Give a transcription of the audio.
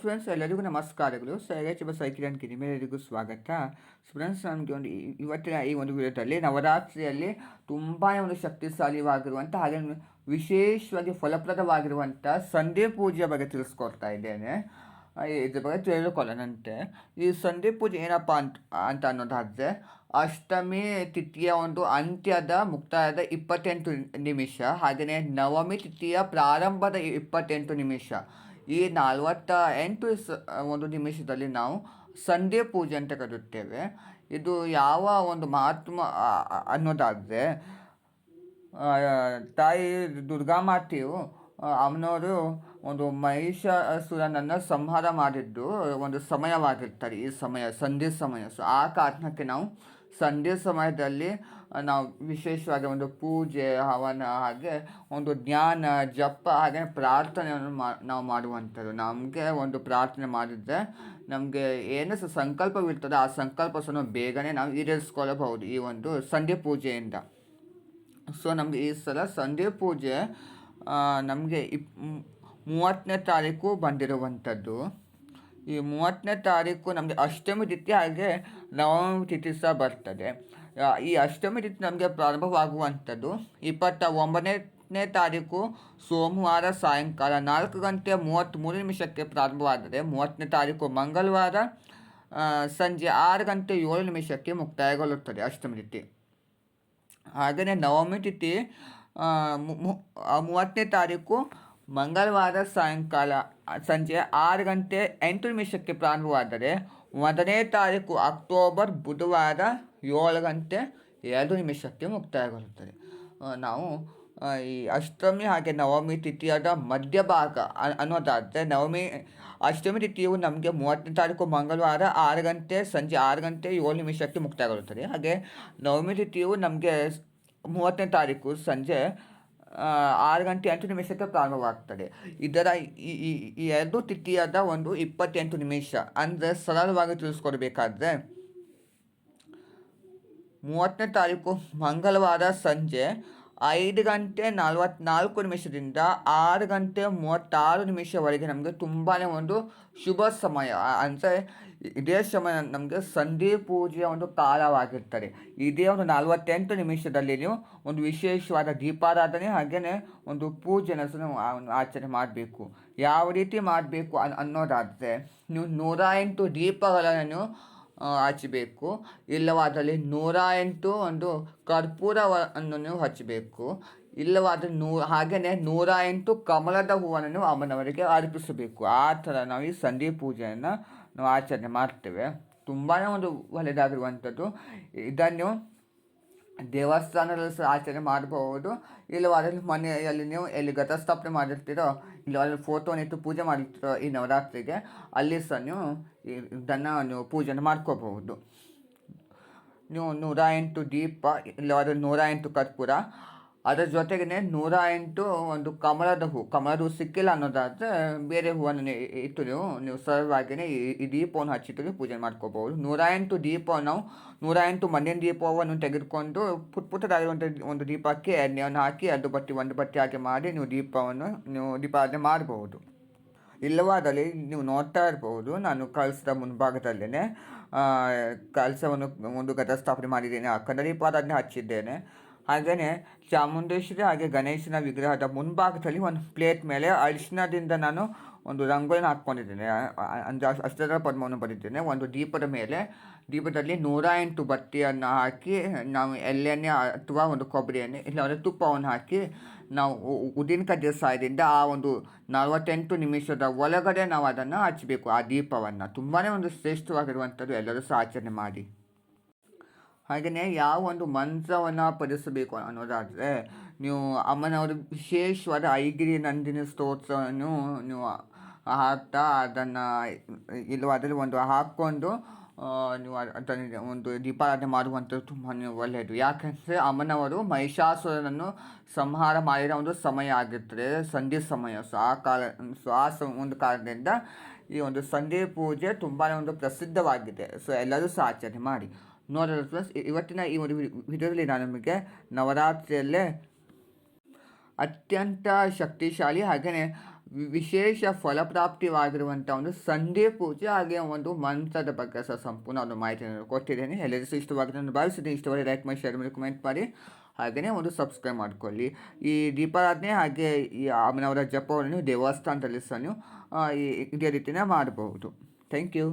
Friends, ಎಲ್ಲರಿಗೂ ನಮಸ್ಕಾರಗಳು. ಸೈರೇಚ್ cycle and ನಿಮ್ಮೆಲ್ಲರಿಗೂ ಸ್ವಾಗತ. ಫ್ರೆಂಡ್ಸ್ ನಮಗೆ ಒಂದು ಇವತ್ತಿನ ಈ ಒಂದು ವಿಡಿಯೋದಲ್ಲಿ ನವರಾತ್ರಿಯಲ್ಲಿ ತುಂಬಾ ಒಂದು ಶಕ್ತಿಶಾಲಿಯಾಗಿರುವಂಥ ಹಾಗೆ ವಿಶೇಷವಾಗಿ ಫಲಪ್ರದವಾಗಿರುವಂಥ ಸಂಧೆ ಪೂಜೆಯ ಬಗ್ಗೆ ತಿಳಿಸ್ಕೊಡ್ತಾ ಇದ್ದೇನೆ. ಇದ್ರ ಬಗ್ಗೆ ತಿಳಿದುಕೊಳ್ಳೋಣಂತೆ ಈ ಸಂಧೆ ಪೂಜೆ ಏನಪ್ಪ ಅಂತ ಅಂತ ಅನ್ನೋದಾದರೆ ಅಷ್ಟಮಿ ತಿಥಿಯ ಒಂದು ಅಂತ್ಯದ ಮುಕ್ತಾಯದ ಇಪ್ಪತ್ತೆಂಟು ನಿಮಿಷ ಹಾಗೆಯೇ ನವಮಿ ತಿಥಿಯ ಪ್ರಾರಂಭದ ಇಪ್ಪತ್ತೆಂಟು ನಿಮಿಷ. ಈ ನಲವತ್ತ ಎಂಟು ಒಂದು ನಿಮಿಷದಲ್ಲಿ ನಾವು ಸಂಧ್ಯೆ ಪೂಜೆ ಅಂತ ಕರೆಯುತ್ತೇವೆ. ಇದು ಯಾವ ಒಂದು ಮಹಾತ್ಮ ಅನ್ನೋದಾದರೆ ತಾಯಿ ದುರ್ಗಾ ಮಾತೆಯು ಅವನವರು ಒಂದು ಮಹಿಷಾಸುರನನ್ನು ಸಂಹಾರ ಮಾಡಿದ್ದು, ಒಂದು ಸಮಯವಾಗಿರ್ತಾರೆ ಈ ಸಮಯ, ಸಂಧ್ಯೆ ಸಮಯ. ಸೊ ಆ ಕಾರಣಕ್ಕೆ ನಾವು ಸಂಧ್ಯೆ ಸಮಯದಲ್ಲಿ ನಾವು ವಿಶೇಷವಾಗಿ ಒಂದು ಪೂಜೆ, ಹವನ, ಹಾಗೆ ಒಂದು ಜ್ಞಾನ ಜಪ, ಹಾಗೆ ಪ್ರಾರ್ಥನೆಯನ್ನು ಮಾ, ನಾವು ಮಾಡುವಂಥದ್ದು. ನಮಗೆ ಒಂದು ಪ್ರಾರ್ಥನೆ ಮಾಡಿದರೆ ನಮಗೆ ಏನು ಸಹ ಸಂಕಲ್ಪವಿರ್ತದೆ ಆ ಸಂಕಲ್ಪ ಸಹ ಬೇಗನೆ ನಾವು ಈಡೇರಿಸ್ಕೊಳ್ಳಬಹುದು ಈ ಒಂದು ಸಂಧ್ಯೆ ಪೂಜೆಯಿಂದ. ಸೊ ನಮಗೆ ಈ ಸಲ ಸಂಧ್ಯೆ ಪೂಜೆ ನಮಗೆ ಇಪ್, ಮೂವತ್ತನೇ ತಾರೀಕು ಬಂದಿರುವಂಥದ್ದು. ಈ ಮೂವತ್ತನೇ ತಾರೀಕು ನಮಗೆ ಅಷ್ಟಮಿ ತಿಥಿ ಹಾಗೆ ನವಮಿ ತಿಥಿ ಸಹ ಬರ್ತದೆ. ಈ ಅಷ್ಟಮಿ ತಿಥಿ ನಮಗೆ ಪ್ರಾರಂಭವಾಗುವಂಥದ್ದು ಇಪ್ಪತ್ತ ಒಂಬತ್ತನೇ ತಾರೀಕು ಸೋಮವಾರ ಸಾಯಂಕಾಲ ನಾಲ್ಕು ಗಂಟೆ ಮೂವತ್ತ್ಮೂರು ನಿಮಿಷಕ್ಕೆ ಪ್ರಾರಂಭವಾದರೆ ಮೂವತ್ತನೇ ತಾರೀಕು ಮಂಗಳವಾರ ಸಂಜೆ ಆರು ಗಂಟೆ ಏಳು ನಿಮಿಷಕ್ಕೆ ಮುಕ್ತಾಯಗೊಳ್ಳುತ್ತದೆ ಅಷ್ಟಮಿ ತಿಥಿ. ಹಾಗೆಯೇ ನವಮಿ ತಿಥಿ ಮೂವತ್ತನೇ ತಾರೀಕು ಮಂಗಳವಾರ ಸಾಯಂಕಾಲ, ಸಂಜೆ ಆರು ಗಂಟೆ ಎಂಟು ನಿಮಿಷಕ್ಕೆ ಪ್ರಾರಂಭವಾದರೆ ಒಂದನೇ ತಾರೀಕು ಅಕ್ಟೋಬರ್, ಬುಧವಾರ ಏಳು ಗಂಟೆ ಎರಡು ನಿಮಿಷಕ್ಕೆ ಮುಕ್ತಾಯಗೊಳ್ಳುತ್ತದೆ. ನಾವು ಈ ಅಷ್ಟಮಿ ಹಾಗೆ ನವಮಿ ತಿಥಿಯಾದ ಮಧ್ಯಭಾಗ ಅನ್ನೋದಾದರೆ ನವಮಿ, ಅಷ್ಟಮಿ ತಿಥಿಯು ನಮಗೆ ಮೂವತ್ತನೇ ತಾರೀಕು ಮಂಗಳವಾರ ಆರು ಗಂಟೆ, ಸಂಜೆ ಆರು ಗಂಟೆ ಏಳು ನಿಮಿಷಕ್ಕೆ ಮುಕ್ತಾಯಗೊಳ್ಳುತ್ತದೆ. ಹಾಗೆ ನವಮಿ ತಿಥಿಯು ನಮಗೆ ಮೂವತ್ತನೇ ತಾರೀಕು ಸಂಜೆ ಆರು ಗಂಟೆ ಎಂಟು ನಿಮಿಷಕ್ಕೆ ಪ್ರಾರಂಭವಾಗ್ತದೆ. ಇದರ ಈ ಎರಡು ತಿಥಿಯಾದ ಒಂದು ಇಪ್ಪತ್ತೆಂಟು ನಿಮಿಷ. ಅಂದರೆ ಸರಳವಾಗಿ ತಿಳಿಸ್ಕೊಡ್ಬೇಕಾದ್ರೆ, ಮೂವತ್ತನೇ ತಾರೀಕು ಮಂಗಳವಾರ ಸಂಜೆ ಐದು ಗಂಟೆ ನಲವತ್ನಾಲ್ಕು ನಿಮಿಷದಿಂದ ಆರು ಗಂಟೆ ಮೂವತ್ತಾರು ನಿಮಿಷವರೆಗೆ ನಮಗೆ ತುಂಬಾ ಒಂದು ಶುಭ ಸಮಯ. ಅಂದರೆ ಇದೇ ಸಮಯ ನಮಗೆ ಸಂಧಿ ಪೂಜೆಯ ಒಂದು ಕಾಲವಾಗಿರ್ತದೆ. ಇದೇ ಒಂದು ನಲವತ್ತೆಂಟು ನಿಮಿಷದಲ್ಲಿ ನೀವು ಒಂದು ವಿಶೇಷವಾದ ದೀಪಾರಾಧನೆ ಹಾಗೆಯೇ ಒಂದು ಪೂಜೆನ ಆಚರಣೆ ಮಾಡಬೇಕು. ಯಾವ ರೀತಿ ಮಾಡಬೇಕು ಅನ್ನೋದಾದರೆ ನೀವು ನೂರ ಎಂಟು ದೀಪಗಳನ್ನು ಹಚ್ಚಬೇಕು ಇಲ್ಲವಾದಲ್ಲಿ ನೂರ ಎಂಟು ಒಂದು ಕರ್ಪೂರವನ್ನು ನೀವು ಹಚ್ಚಬೇಕು ಇಲ್ಲವಾದರೆ ನೂ, ಹಾಗೆಯೇ ನೂರ ಎಂಟು ಕಮಲದ ಹೂವನ್ನು ನೀವು ಅಮ್ಮನವರಿಗೆ ಅರ್ಪಿಸಬೇಕು. ಆ ಥರ ನಾವು ಈ ಸಂಧಿ ಪೂಜೆಯನ್ನು ನಾವು ಆಚರಣೆ ಮಾಡ್ತೇವೆ. ತುಂಬಾ ಒಂದು ಒಳ್ಳೆಯದಾಗಿರುವಂಥದ್ದು ಇದನ್ನು ದೇವಸ್ಥಾನದಲ್ಲಿ ಸಹ ಆಚರಣೆ ಮಾಡಬಹುದು. ಇಲ್ಲವಾದರೆ ಮನೆಯಲ್ಲಿ ನೀವು ಎಲ್ಲಿ ಘಟಸ್ಥಾಪನೆ ಮಾಡಿರ್ತೀರೋ ಫೋಟೋನ ಇಟ್ಟು ಪೂಜೆ ಮಾಡಿರ್ತೀರೋ ಈ ನವರಾತ್ರಿಗೆ, ಅಲ್ಲಿ ಸಹ ನೀವು ಇದನ್ನು ನೀವು ಪೂಜೆನ ಮಾಡ್ಕೋಬಹುದು. ನೀವು ನೂರ ಎಂಟು ದೀಪ, ಇಲ್ಲವಾದ್ರೆ ನೂರ ಎಂಟು ಕರ್ಪೂರ ಅದರ ಜೊತೆಗೇ ನೂರ ಎಂಟು ಒಂದು ಕಮಲದ ಹೂ ಕಮಲದ ಹೂ ಸಿಕ್ಕಿಲ್ಲ ಅನ್ನೋದಾದರೆ ಬೇರೆ ಹೂವನ್ನು ಇತ್ತು ನೀವು ನೀವು ಸರಳವಾಗಿಯೇ ಈ ದೀಪವನ್ನು ಹಚ್ಚಿಟ್ಟು ಪೂಜೆ ಮಾಡ್ಕೋಬಹುದು. ನೂರ ಎಂಟು ದೀಪ ನಾವು ನೂರ ಎಂಟು ಮಣ್ಣಿನ ದೀಪವನ್ನು ತೆಗೆದುಕೊಂಡು ಪುಟ್ ಪುಟ್ಟದಾಗಿರುವಂಥ ಒಂದು ದೀಪಕ್ಕೆ ಎಣ್ಣೆಯನ್ನು ಹಾಕಿ, ಅದು ಬಟ್ಟಿ ಒಂದು ಬಟ್ಟಿ ಹಾಕಿ ಮಾಡಿ ನೀವು ದೀಪವನ್ನು, ನೀವು ದೀಪಾರಾಧನೆ ಮಾಡಬಹುದು. ಇಲ್ಲವಾದಲ್ಲಿ ನೀವು ನೋಡ್ತಾ ಇರಬಹುದು ನಾನು ಕಳಸದ ಮುಂಭಾಗದಲ್ಲೇ ಕಳಸವನ್ನು ಒಂದು ಘಟಸ್ಥಾಪನೆ ಮಾಡಿದ್ದೇನೆ ಅಖಂಡ ದೀಪಾರಾಧನೆ ಹಚ್ಚಿದ್ದೇನೆ. ಹಾಗೆಯೇ ಚಾಮುಂಡೇಶ್ವರಿ ಹಾಗೆ ಗಣೇಶನ ವಿಗ್ರಹದ ಮುಂಭಾಗದಲ್ಲಿ ಒಂದು ಪ್ಲೇಟ್ ಮೇಲೆ ಅರಿಶಿನದಿಂದ ನಾನು ಒಂದು ರಂಗೋಲಿನ ಹಾಕ್ಕೊಂಡಿದ್ದೇನೆ. ಅಂದರೆ ಅಷ್ಟರ ಪದ್ಮವನ್ನು ಬರೆದಿದ್ದೇನೆ. ಒಂದು ದೀಪದ ಮೇಲೆ, ದೀಪದಲ್ಲಿ ನೂರ ಎಂಟು ಬತ್ತಿಯನ್ನು ಹಾಕಿ ನಾವು ಎಳ್ಳೆಣ್ಣೆ ಅಥವಾ ಒಂದು ಕೊಬ್ಬರಿ ಎಣ್ಣೆ ಇಲ್ಲಾಂದರೆ ತುಪ್ಪವನ್ನು ಹಾಕಿ ನಾವು ಉ- ಉ- ಉದ್ದಿನ ಕಡ್ಡಿಯ ಸಹಾಯದಿಂದ ಆ ಒಂದು ನಲವತ್ತೆಂಟು ನಿಮಿಷದ ಒಳಗಡೆ ನಾವು ಅದನ್ನು ಹಚ್ಚಬೇಕು ಆ ದೀಪವನ್ನು. ತುಂಬಾ ಒಂದು ಶ್ರೇಷ್ಠವಾಗಿರುವಂಥದ್ದು ಎಲ್ಲರೂ ಸಹ ಆಚರಣೆ ಮಾಡಿ. ಹಾಗೆಯೇ ಯಾವ ಒಂದು ಮಂತ್ರವನ್ನು ಪಡಿಸಬೇಕು ಅನ್ನೋದಾದರೆ, ನೀವು ಅಮ್ಮನವರು ವಿಶೇಷವಾದ ಐಗಿರಿ ನಂದಿನಿ ಸ್ತೋತ್ರವನ್ನು ನೀವು ಹಾಕ್ತಾ ಅದನ್ನು ಇಲ್ಲವಾದರೆ ಒಂದು ಹಾಕ್ಕೊಂಡು ನೀವು ಅದನ್ನು ಒಂದು ದೀಪಾರಾಧನೆ ಮಾಡುವಂಥದ್ದು ತುಂಬಾ ಒಳ್ಳೆಯದು. ಯಾಕೆಂದರೆ ಅಮ್ಮನವರು ಮಹಿಷಾಸುರನನ್ನು ಸಂಹಾರ ಮಾಡಿದ ಒಂದು ಸಮಯ ಆಗಿರ್ತದೆ ಸಂಧಿ ಸಮಯ. ಸೊ, ಆ ಕಾಲ, ಸೊ, ಆ ಸ, ಒಂದು ಕಾರಣದಿಂದ ಈ ಒಂದು ಸಂಧಿ ಪೂಜೆ ತುಂಬಾ ಒಂದು ಪ್ರಸಿದ್ಧವಾಗಿದೆ. ಸೊ, ಎಲ್ಲರೂ ಸಹ ಆಚರಣೆ ಮಾಡಿ. ನೋಡೋಣ ಪ್ಲಸ್ ಇವತ್ತಿನ ಈ ಒಂದು ವಿಡಿಯೋದಲ್ಲಿ ನಾನು ನಿಮಗೆ ನವರಾತ್ರಿಯಲ್ಲೇ ಅತ್ಯಂತ ಶಕ್ತಿಶಾಲಿ ಹಾಗೆಯೇ ವಿಶೇಷ ಫಲಪ್ರಾಪ್ತಿವಾಗಿರುವಂಥ ಒಂದು ಸಂಧಿ ಪೂಜೆ ಹಾಗೆ ಒಂದು ಮಂತ್ರದ ಬಗ್ಗೆ ಸಹ ಸಂಪೂರ್ಣ ಒಂದು ಮಾಹಿತಿಯನ್ನು ಕೊಟ್ಟಿದ್ದೇನೆ. ಎಲ್ಲರಿಗೂ ಸಹ ಇಷ್ಟವಾಗಿದೆ ನಾನು ಭಾವಿಸಿದ್ದೀನಿ ಇಷ್ಟವಾಗಿ ಲೈಕ್ ಮಾಡಿ ಶೇರ್ ಮಾಡಿ ಕಮೆಂಟ್ ಮಾಡಿ. ಹಾಗೆಯೇ ಒಂದು ಸಬ್ಸ್ಕ್ರೈಬ್ ಮಾಡ್ಕೊಳ್ಳಿ. ಈ ದೀಪಾರಾಧನೆ ಹಾಗೆ ಈ ಅಮ್ಮನವರ ಜಪವನ್ನು ದೇವಸ್ಥಾನದಲ್ಲಿ ಸಹ ನೀವು ಇದೇ ರೀತಿಯೇ ಮಾಡಬಹುದು. Thank you